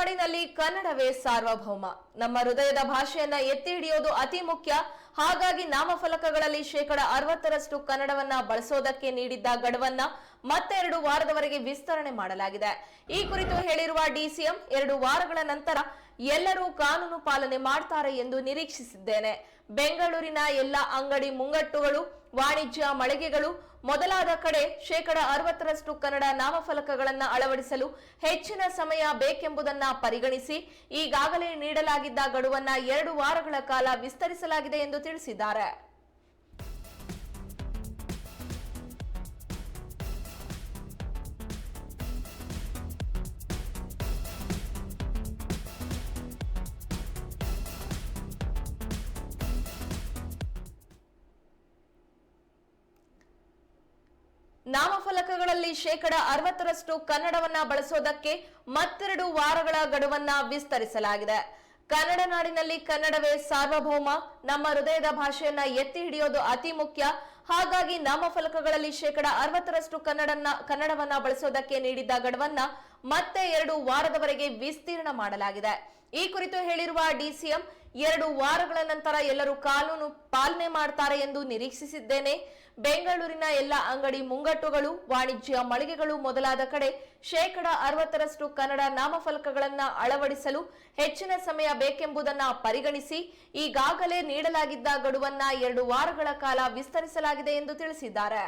ನಾಡಿನಲ್ಲಿ ಕನ್ನಡವೇ ಸಾರ್ವಭೌಮ. ನಮ್ಮ ಹೃದಯದ ಭಾಷೆಯನ್ನ ಎತ್ತಿ ಹಿಡಿಯೋದು ಅತಿ ಮುಖ್ಯ. ಹಾಗಾಗಿ ನಾಮಫಲಕಗಳಲ್ಲಿ ಶೇಕಡ ಅರವತ್ತರಷ್ಟು ಕನ್ನಡವನ್ನ ಬಳಸೋದಕ್ಕೆ ನೀಡಿದ್ದ ಗಡುವನ್ನ ಮತ್ತೆರಡು ವಾರದವರೆಗೆ ವಿಸ್ತರಣೆ ಮಾಡಲಾಗಿದೆ. ಈ ಕುರಿತು ಹೇಳಿರುವ ಡಿಸಿಎಂ ಎರಡು ವಾರಗಳ ನಂತರ ಎಲ್ಲರೂ ಕಾನೂನು ಪಾಲನೆ ಮಾಡ್ತಾರೆ ಎಂದು ನಿರೀಕ್ಷಿಸಿದ್ದೇನೆ. ಬೆಂಗಳೂರಿನ ಎಲ್ಲ ಅಂಗಡಿ ಮುಂಗಟ್ಟುಗಳು, ವಾಣಿಜ್ಯ ಮಳಿಗೆಗಳು, ಮೊದಲಾದ ಕಡೆ ಶೇಕಡ ಅರವತ್ತರಷ್ಟು ಕನ್ನಡ ನಾಮಫಲಕಗಳನ್ನು ಅಳವಡಿಸಲು ಹೆಚ್ಚಿನ ಸಮಯ ಬೇಕೆಂಬುದನ್ನು ಪರಿಗಣಿಸಿ, ಈಗಾಗಲೇ ನೀಡಲಾಗಿದ್ದ ಗಡುವನ್ನ ಎರಡು ವಾರಗಳ ಕಾಲ ವಿಸ್ತರಿಸಲಾಗಿದೆ ಎಂದು ತಿಳಿಸಿದ್ದಾರೆ. ನಾಮಫಲಕಗಳಲ್ಲಿ ಶೇಕಡ ಅರವತ್ತರಷ್ಟು ಕನ್ನಡವನ್ನ ಬಳಸೋದಕ್ಕೆ ಮತ್ತೆರಡು ವಾರಗಳ ಗಡುವನ್ನ ವಿಸ್ತರಿಸಲಾಗಿದೆ. ಕನ್ನಡ ನಾಡಿನಲ್ಲಿ ಕನ್ನಡವೇ ಸಾರ್ವಭೌಮ. ನಮ್ಮ ಹೃದಯದ ಭಾಷೆಯನ್ನ ಎತ್ತಿ ಹಿಡಿಯೋದು ಅತಿ ಮುಖ್ಯ. ಹಾಗಾಗಿ ನಾಮಫಲಕಗಳಲ್ಲಿ ಶೇಕಡ ಅರವತ್ತರಷ್ಟು ಕನ್ನಡನ್ನ, ಕನ್ನಡವನ್ನ ಬಳಸೋದಕ್ಕೆ ನೀಡಿದ್ದ ಗಡುವನ್ನ ಮತ್ತೆ ಎರಡು ವಾರದವರೆಗೆ ವಿಸ್ತೀರ್ಣ ಮಾಡಲಾಗಿದೆ. ಈ ಕುರಿತು ಹೇಳಿರುವ ಡಿಸಿಎಂ, ಎರಡು ವಾರಗಳ ನಂತರ ಎಲ್ಲರೂ ಕಾನೂನು ಪಾಲನೆ ಮಾಡ್ತಾರೆ ಎಂದು ನಿರೀಕ್ಷಿಸಿದ್ದೇನೆ. ಬೆಂಗಳೂರಿನ ಎಲ್ಲ ಅಂಗಡಿ ಮುಂಗಟ್ಟುಗಳು, ವಾಣಿಜ್ಯ ಮಳಿಗೆಗಳು ಮೊದಲಾದ ಕಡೆ ಶೇಕಡ ಅರವತ್ತರಷ್ಟು ಕನ್ನಡ ನಾಮಫಲಕಗಳನ್ನು ಅಳವಡಿಸಲು ಹೆಚ್ಚಿನ ಸಮಯ ಬೇಕೆಂಬುದನ್ನು ಪರಿಗಣಿಸಿ ಈಗಾಗಲೇ ನೀಡಲಾಗಿದ್ದ ಗಡುವನ್ನ ಎರಡು ವಾರಗಳ ಕಾಲ ವಿಸ್ತರಿಸಲಾಗಿದೆ ಎಂದು ತಿಳಿಸಿದ್ದಾರೆ.